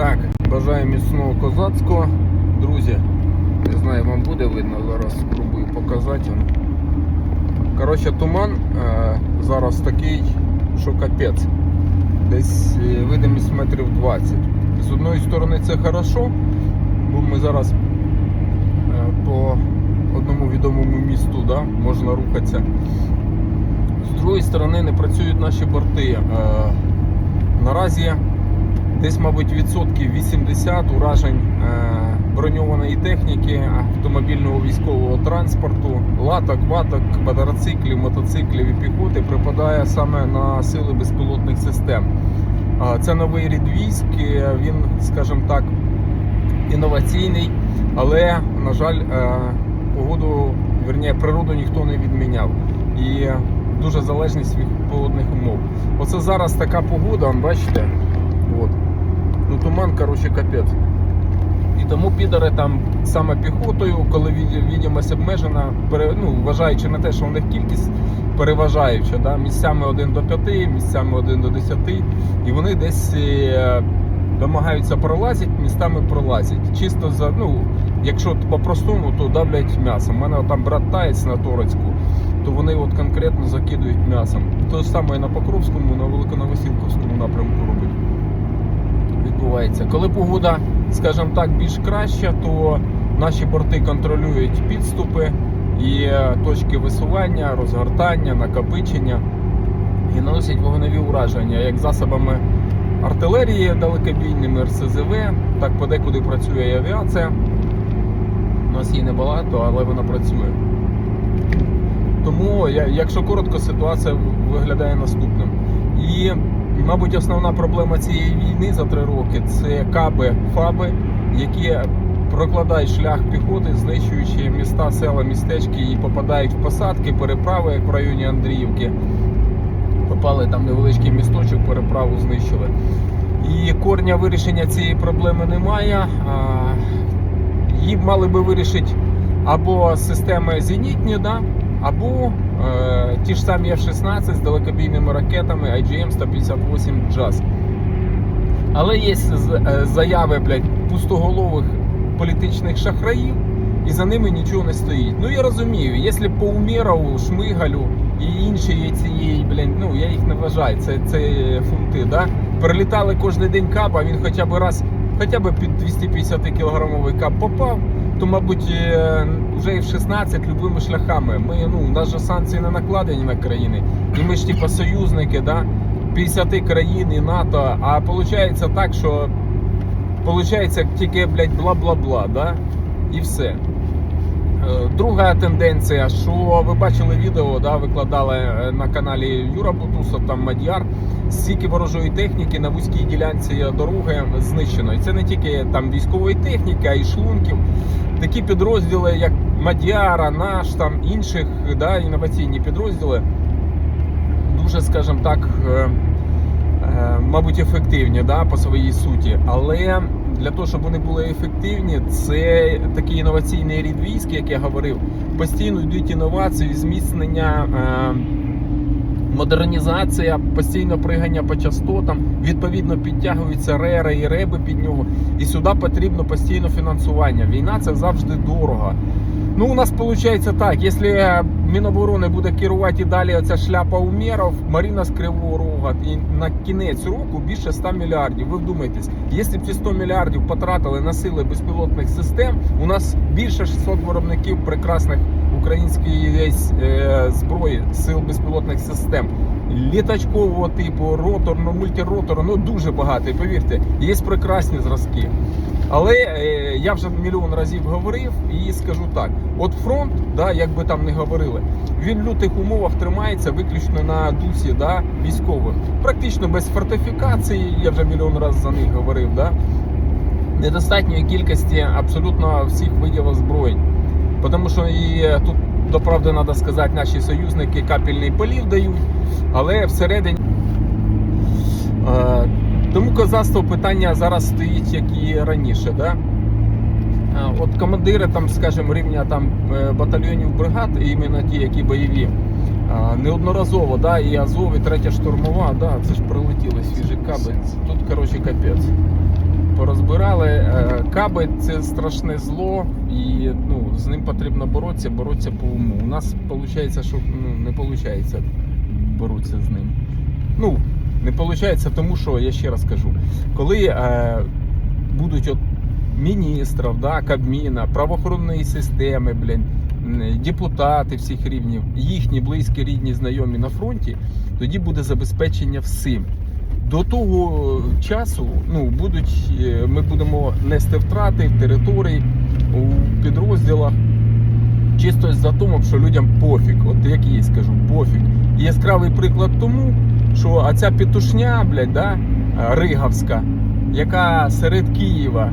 Так, бажаю міцного козацького. Друзі, не знаю, вам буде видно, зараз спробую показати. Коротше, туман е, зараз такий, що капець. Десь е, видимість метрів 20. З одної сторони це хорошо, бо ми зараз е, по одному відомому місту да, можна рухатися. З другої сторони не працюють наші борти. Наразі десь, мабуть, відсотків 80 уражень е, броньованої техніки, автомобільного військового транспорту, латок, ваток, квадроциклів, мотоциклів і піхоти припадає саме на сили безпілотних систем. Це новий рід військ, він, скажімо так, інноваційний, але, на жаль, е, погоду, вірніше, природу ніхто не відміняв. І дуже залежність від погодних умов. Оце зараз така погода, бачите? От. Ну туман, коротше, капець. І тому підари там саме піхотою, коли від- відомість обмежена, ну, вважаючи на те, що в них кількість переважаюча, да? місцями 1 до 5, місцями 1 до 10, і вони десь е, домагаються пролазити, містами пролазять. Чисто за, ну, якщо по-простому, то давлять м'ясом. У мене там брат таєць на Торецьку, то вони от конкретно закидують м'ясом. Те саме і на Покровському, на Великоновосілковському напрямку робить відбувається. Коли погода, скажімо так, більш краща, то наші борти контролюють підступи і е, точки висування, розгортання, накопичення і наносять вогневі ураження як засобами артилерії далекобійними РСЗВ, так подекуди працює і авіація. У нас її небагато, але вона працює. Тому, якщо коротко, ситуація виглядає наступним. І, мабуть, основна проблема цієї війни за три роки це каби, фаби, які прокладають шлях піхоти, знищуючи міста, села, містечки і попадають в посадки, переправи, як в районі Андріївки. Попали там невеличкий місточок, переправу знищили. І корня вирішення цієї проблеми немає. Її мали би вирішити або системи зенітні, да? Або е, ті ж самі F-16 з далекобійними ракетами IGM-158 JAS. Але є е, заяви блядь, пустоголових політичних шахраїв, і за ними нічого не стоїть. Ну я розумію, якщо по Умєрову, Шмигалю і інші цієї, блядь, ну я їх не вважаю, це, це фунти, да? перелітали кожен день кап, а він хоча б раз, хоча б під 250 кілограмовий кап попав, то, мабуть, е, вже і в 16 любими шляхами. Ми, ну, у нас же санкції не накладені на країни. І ми ж типа союзники, да? 50 країн і НАТО. А виходить так, що виходить тільки, блядь, бла-бла-бла, да? І все. Е, Друга тенденція, що ви бачили відео, да, викладали е, на каналі Юра Бутусов, там Мадяр, стільки ворожої техніки на вузькій ділянці дороги знищено. І це не тільки там військової техніки, а й шлунків. Такі підрозділи, як Мадяра, наш там інших да, інноваційні підрозділи, дуже, скажімо так, е, е, мабуть, ефективні да, по своїй суті. Але для того, щоб вони були ефективні, це такий інноваційний рід військ, як я говорив, постійно йдуть інновації, зміцнення. Е, Модернізація, постійно пригання по частотам, відповідно підтягуються рери і реби під нього. І сюди потрібно постійно фінансування. Війна це завжди дорого. Ну, у нас виходить так, якщо Міноборони буде керувати і далі оця шляпа умеров, Маріна з Кривого Рога, і на кінець року більше 100 мільярдів. Ви вдумайтесь, якщо б ці 100 мільярдів потратили на сили безпілотних систем, у нас більше 600 виробників прекрасних української е, зброї сил безпілотних систем. Літачкового типу, роторно, мультироторно, ну дуже багато. Повірте, є прекрасні зразки. Але е, я вже мільйон разів говорив і скажу так: от фронт, да, як би там не говорили, він в лютих умовах тримається виключно на дусі да, військових. Практично без фортифікації, я вже мільйон разів за них говорив. Да, недостатньої кількості абсолютно всіх видів озброєнь. Тому що і е, тут, до правди, треба сказати, наші союзники капельний полів дають, але всередині. Е, Тому козацтво питання зараз стоїть, як і раніше. Да? От командири там, скажімо, рівня там е, батальйонів бригад, іменно ті, які бойові, неодноразово, да, і Азов, і третя штурмова, да, це ж прилетіли свіжі каби. Тут, коротше, капець. Порозбирали. Е, Каби це страшне зло, і ну, з ним потрібно боротися, боротися по уму. У нас виходить, що ну, не виходить боротися з ним. Ну, не виходить, тому що я ще раз кажу, коли е, будуть от міністрів, да, Кабміна, правоохоронної системи, блін, депутати всіх рівнів, їхні близькі, рідні, знайомі на фронті, тоді буде забезпечення всім. До того часу ну, будуть, е, ми будемо нести втрати в території, у підрозділах. Чисто за тому, що людям пофіг, от як їй скажу, пофіг. І яскравий приклад тому, що оця петушня, блядь, да, е, Ригавська, яка серед Києва